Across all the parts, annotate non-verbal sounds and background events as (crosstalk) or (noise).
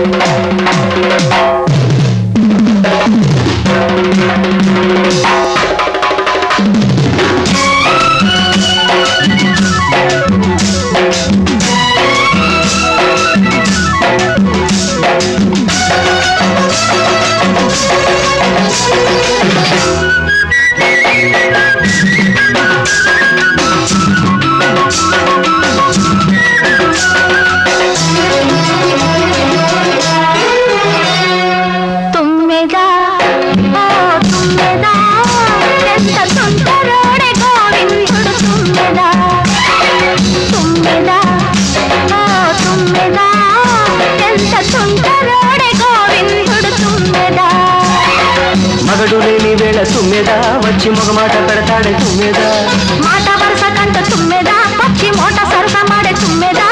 తుమ్మెదా మగడు లేని వేళ తుమ్మెదా? వచ్చి మగమాట పెడతాడే తుమ్మెదా? మాట వరుస కంట తుమ్మెదా? పచ్చి మోట సరస మాడే తుమ్మెదా?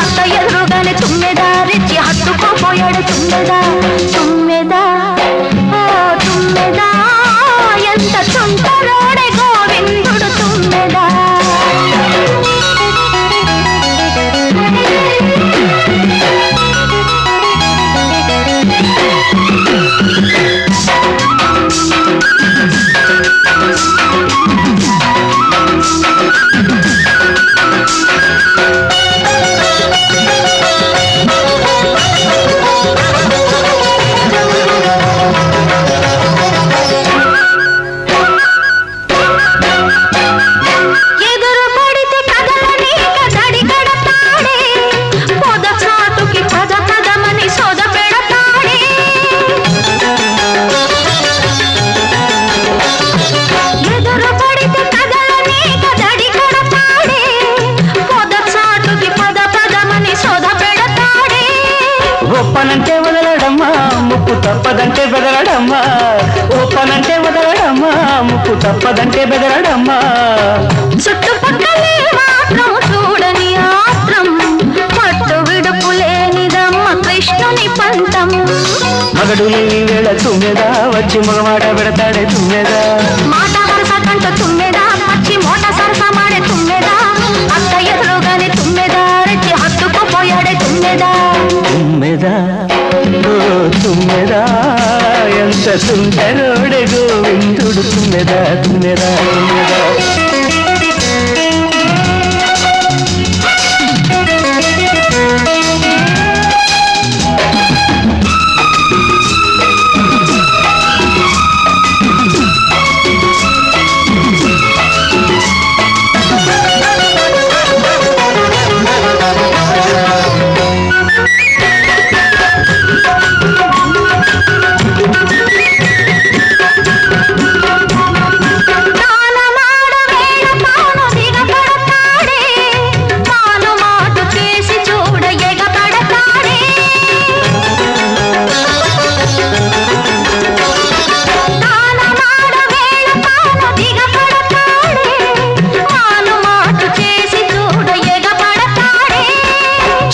అత్త ఎదురుగానే తుమ్మెదా? రెచ్చి హత్తుకోపోయాడు తుమ్మెదా? తుమ్మెదా? ఓ తుమ్మెదా? ఎంత చుంటారో తప్పదంటే బెదరడమ్మా. ఒప్పనంటే వదలడమ్మా ముప్పు తప్పదంటే బెదరడమ్మా. చుట్టుపక్కలే మాత్రం చూడని ఆత్రం. పట్టు విడుపు లేనిదమ్మ కృష్ణుని పంతం మగడు లేని వేళ తుమ్మెదా? వచ్చి మగమాట పెడతాడే తుమ్మెదా? మాట వరుస కంట తుమ్మెదా? పచ్చి మోట సరస మాడే తుమ్మెదా? అత్త ఎదురుగానే తుమ్మెదా? రెచ్చి హత్తుకుపోయాడే తుమ్మెదా? తుమ్మెదా? ఎంత సుందరోడే గోవిందుడు తుమ్మెదా తుమ్మెదా తుమ్మెదా.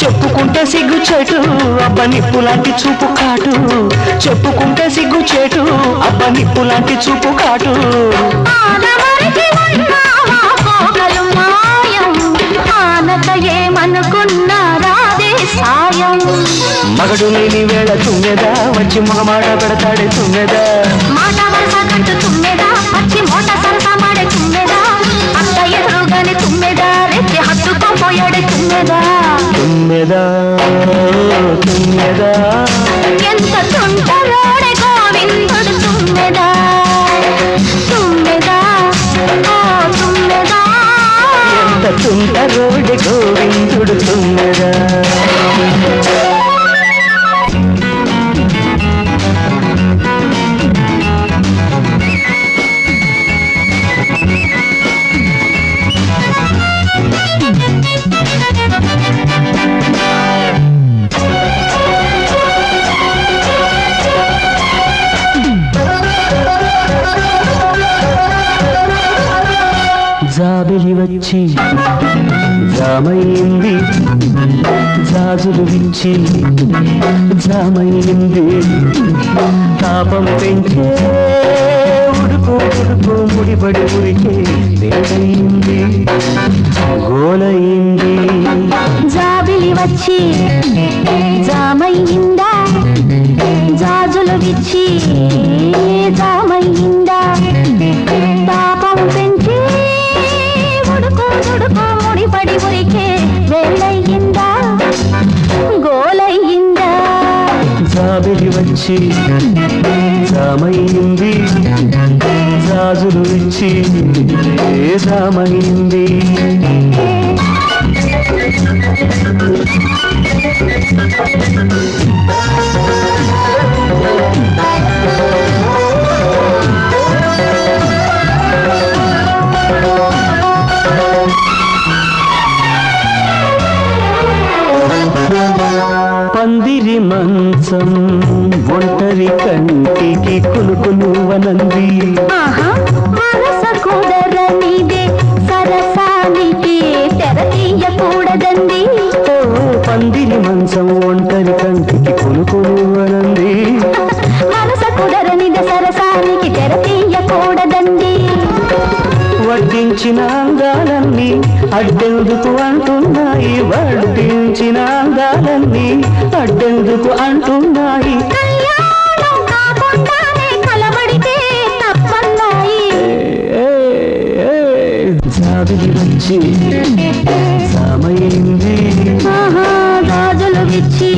చెప్పుకుంటే సిగ్గు చెటు అబ్బ నిప్పు లాంటి చూపు కాటు. చెప్పుకుంటే సిగ్గు చెటు అబ్బ నిప్పు లాంటి చూపు కాటు. మగడు లేని వేళ తుమ్మెదా వచ్చి మగమాట పెడతాడే తుమ్మెదా. మాట వరుస తుమ్మెదా. జాబిలి వచ్చి జామైంది జాజులు విచ్చి జామైంది. తాపం పెంచే ఉడుకు ఉడుకు ముడిపడి ఉరికే వేడయింది గోలయింది జాబిలి వచ్చి జామైంది ఇచ్చి జామైంది సామైంది జాజులు ఇచ్చి ఏ జామైంది ఒంటరి కంటికి కులుకు నువ్వనంది ఆహా మనస కుదరనిదే సరసానికి తెర తీయకూడదండి ఓ పందిరి మంచం ఒంటరి కంటికి కులుకు నువ్వనంది (laughs) మనస కుదరనిదే సరసానికి తెర తీయకూడదండి వడ్డించిన అందాలన్నీ అడ్డెందుకు అంటున్నాయి? వడ్డించిన అందాలన్నీ అడ్డెందుకు అంటున్నాయి? జాబిలి రాజులు విచ్చి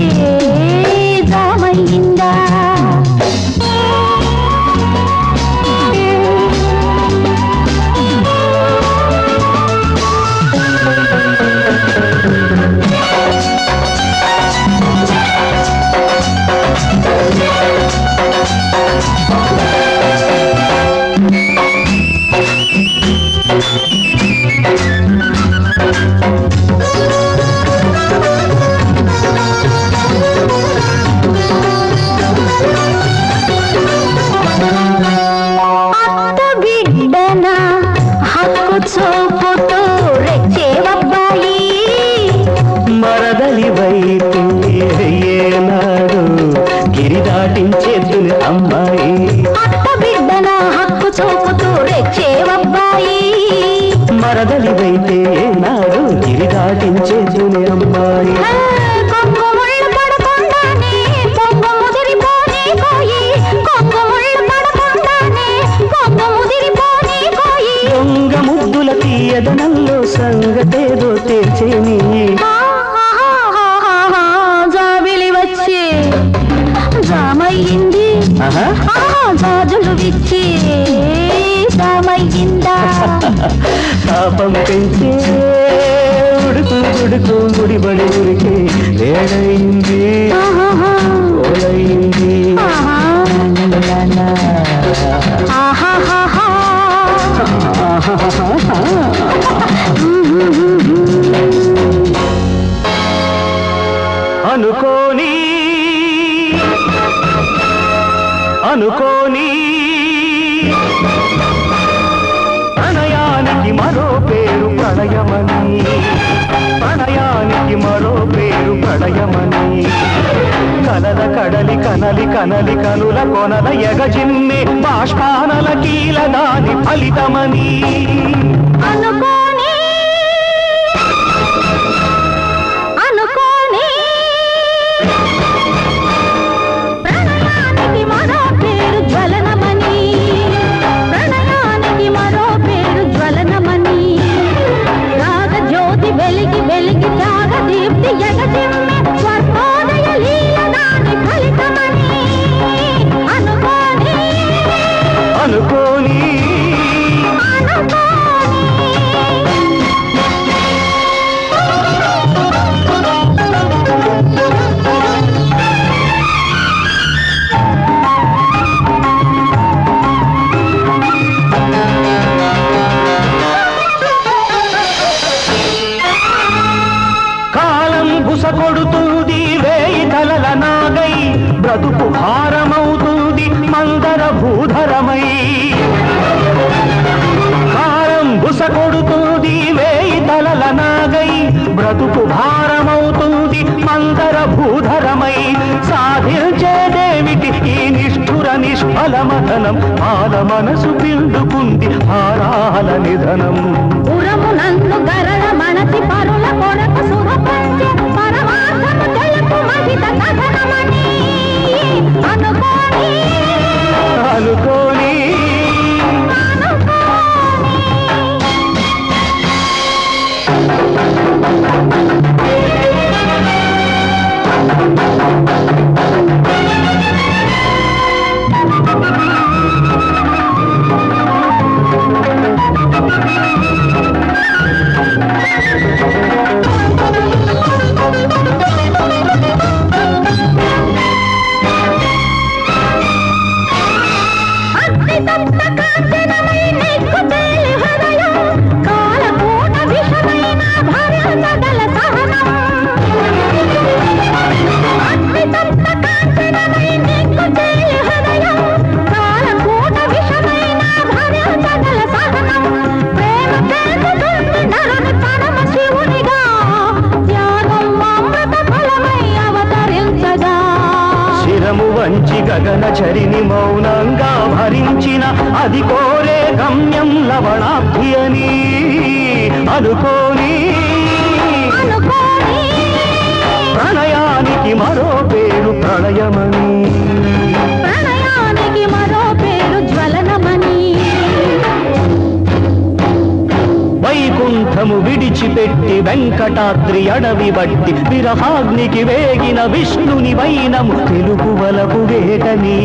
మరదలి వైతే ఏనాడు గిరి దాటించేద్దుని అమ్మాయి అనుకోని అనుకోని ప్రణయానికి మరో పేరు ప్రణయమని ప్రణయానికి మరో పేరు ప్రళయమని కనలి కనలి కనుల కొనల ఎగజిమ్మె బాష్పానల కీల దాని ఫలితమని. అనుకో కొడుతుంది వేయి తలల నాగై. బ్రతుకు భారమవుతుంది మందర భూధరమై. సాధించేదేమిటి ఈ నిష్ఠుర నిష్ఫల నిష్ఫలమథనం పాల మనసు పిండుకుంది భారాల నిధనం. పురమునందు నన్ను గరళ మనసి పరుల కొరకు శుభపంచ పరమాత్మ తెలుపు మహిత కథనమని పెట్టి వెంకటాద్రి అడవి బట్టి విరహాగ్నికి వేగిన విష్ణుని వైనము తెలుగు వలపు వేటనీ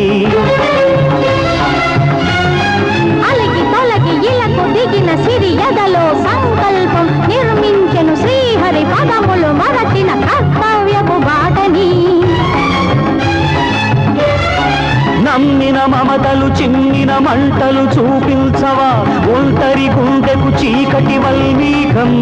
చిన్న మంటలు చూపించవా? ఒంటరి గుండెకు చీకటి వల్మీకం.